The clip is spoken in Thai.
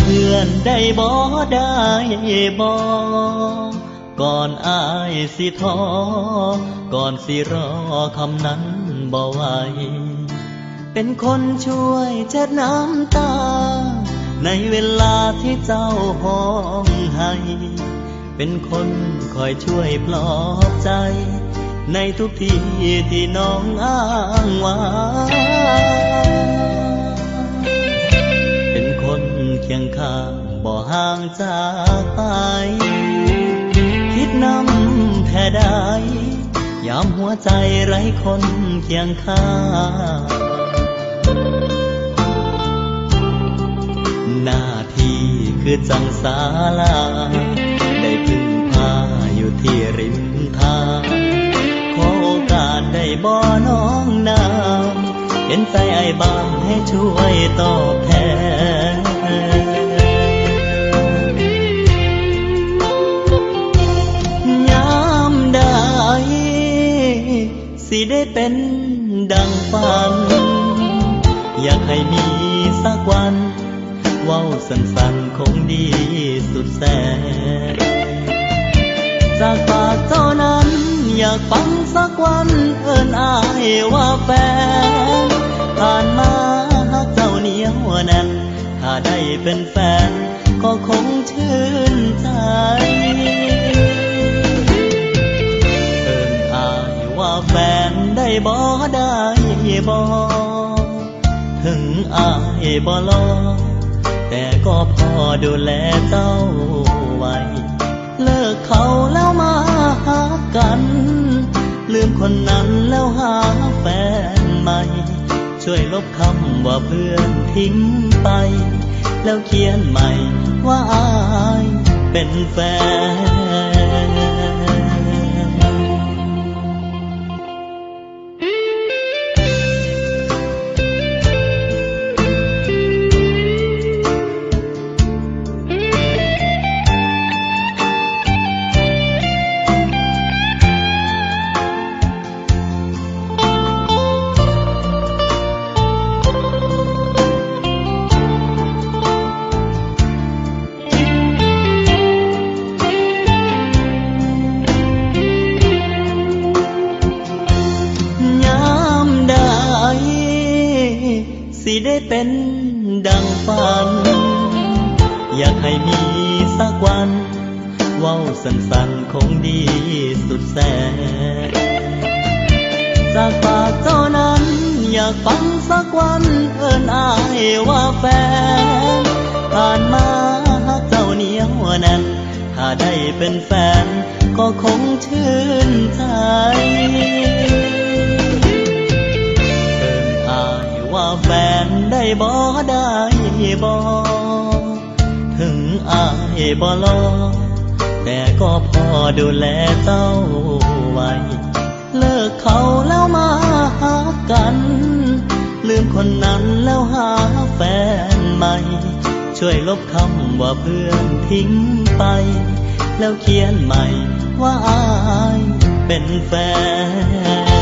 บ่ได้บ่ก่อนอายสิท้อก่อนสิรอคำนั้นบ่ไหวเป็นคนช่วยเช็ดน้ำตา ในเวลาที่เจ้าห้องให้เป็นคนคอยช่วยปลอบใจ ในทุกที่ที่น้องอ้างว้าง เคียงข้างบ่ห่างจากไป คิดนำแท่ใดยามหัวใจไร้คนเคียงข้างหน้าที่คือจังสาลา ได้พึ่งพาอยู่ที่ริมทางขอโอกาสได้บ่น้องนามเห็นใจไอ้บ้างให้ช่วยตอบแทน ยามใดสิได้เป็นดังฝัน อยากให้มีสักวันเว้าสั้นๆคงดีสุดแสน จากปากเจ้านั้น อยากฟังสักวันเอินอายว่าแฟนผ่านมาหักเจ้าเหนียวแน่น ถ้าได้เป็นแฟน ก็คงชื่นใจเอินอายว่าแฟนได้บ่ได้บ่ถึงอายบ่รอแต่ก็พอดูแลเจ้าไว้ เลิกเขาแล้วมาหากัน ลืมคนนั้นแล้วหาแฟนใหม่ ช่วยลบคำว่าเพื่อนทิ้งไป แล้วเขียนใหม่ว่าอายเป็นแฟน สิได้เป็นดังฝัน อยากให้มีสักวัน เว้าสั้นๆคงดีสุดแสนจากปากเจ้านั้น อยากฟังสักวัน เอินอายว่าแฟนผ่านมาหักเจ้าเหนียวแน่นถ้าได้เป็นแฟน ก็คงชื่นใจ ว่าแฟนได้บ่ได้บ่ถึงอายบ่รอแต่ก็พอดูแลเจ้าไว้เลิกเขาแล้วมาหากัน ลืมคนนั้นแล้วหาแฟนใหม่ ช่วยลบคำว่าเพื่อนทิ้งไป แล้วเขียนใหม่ว่าอายเป็นแฟน